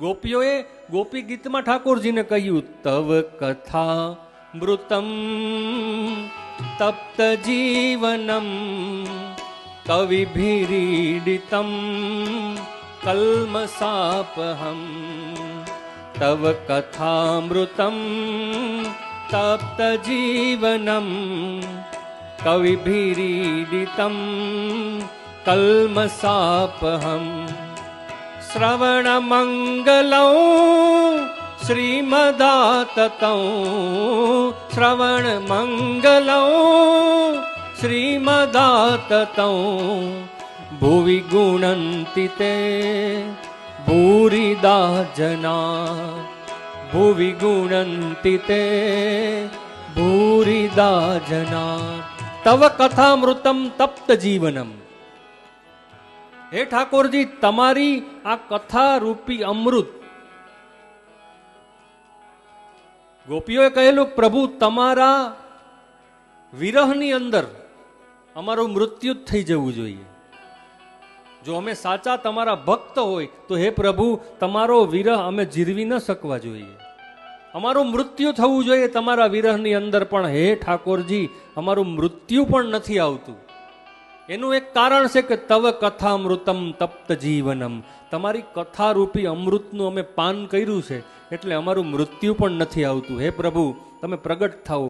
ગોપીઓએ ગોપી ગીતમાં ઠાકોરજીને કહ્યું, તવ કથા મૃતમ, તપ્ત જીવનમ કવિભીરીડિતમ કલ્મસાપહમ તવ કથામૃતમ તપ્ત જીવનમ કવિભીરીડિતમ કલ્મસાપહમ श्रवणमङ्गलौ श्रीमदाततौ श्रवणमङ्गलौ श्रीमदाततौ भुवि गुणन्ति ते भूरिदा जना भुवि गुणन्ति ते भूरिदा जना तव कथामृतं तप्तजीवनम् હે ઠાકોરજી, તમારી આ કથા રૂપી અમૃત. ગોપીઓએ કહેલું, પ્રભુ, તમારા વિરહની અંદર અમારું મૃત્યુ જ થઈ જવું જોઈએ. જો અમે સાચા તમારા ભક્ત હોય, તો હે પ્રભુ, તમારો વિરહ અમે જીરવી ન શકવા જોઈએ. અમારું મૃત્યુ થવું જોઈએ તમારા વિરહની અંદર પણ. હે ઠાકોરજી, અમારું મૃત્યુ પણ નથી આવતું. એનું એક કારણ છે કે તવ કથામૃતમ તપ્ત જીવનમ. તમારી કથારૂપી અમૃતનું અમે પાન કર્યું છે, એટલે અમારું મૃત્યુ પણ નથી આવતું. હે પ્રભુ, તમે પ્રગટ થાઓ.